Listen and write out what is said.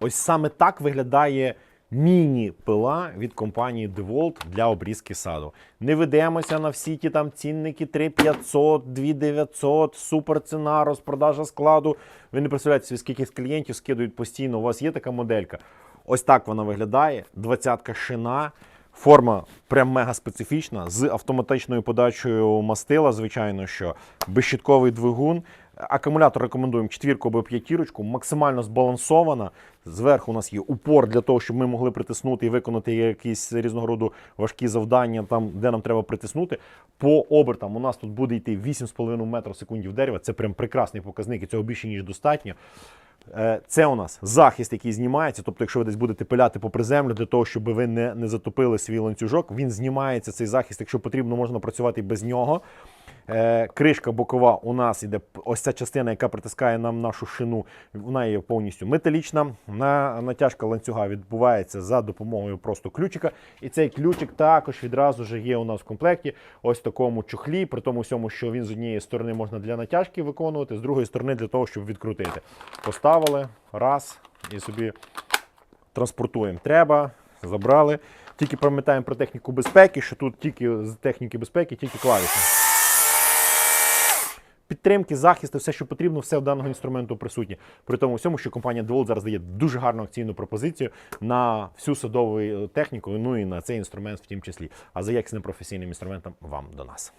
Ось саме так виглядає міні-пила від компанії DeWalt для обрізки саду. Не ведемося на всі ті там цінники 3500, 2900, супер ціна, розпродажа складу. Ви не представляєте скільки клієнтів скидують постійно. У вас є така моделька. Ось так вона виглядає. Двадцятка шина. Форма прям мега специфічна з автоматичною подачею мастила, звичайно, що безщитковий двигун. Акумулятор рекомендуємо четвірку або п'ятірочку, максимально збалансована. Зверху у нас є упор для того, щоб ми могли притиснути і виконати якісь різного роду важкі завдання, там, де нам треба притиснути. По обертам у нас тут буде йти 8,5 метрів в дерева. Це прям прекрасний показник, і цього більше ніж достатньо. Е, Це у нас захист, який знімається. Тобто, якщо ви десь будете пиляти попри землю, для того, щоб ви не, не затопили свій ланцюжок, він знімається цей захист. Якщо потрібно, можна працювати без нього. Е, Кришка бокова у нас іде ось ця частина, яка притискає нам нашу шину. Вона є повністю металічна. На натяжка ланцюга відбувається за допомогою просто ключика. І цей ключик також відразу ж є у нас в комплекті. Ось в такому чохлі, при тому всьому, що він з однієї сторони можна для натяжки виконувати, з другої сторони для того, щоб відкрутити. Поставили раз і собі транспортуємо. Треба, забрали. Тільки пам'ятаємо про техніку безпеки, що тут тільки з техніки безпеки, тільки клавіші. Підтримки, захисту, все, що потрібно, все в даного інструменту присутнє. При тому всьому, що компанія DeWalt зараз дає дуже гарну акційну пропозицію на всю садову е, техніку, ну і на цей інструмент в тім числі. А за якісним професійним інструментом вам до нас.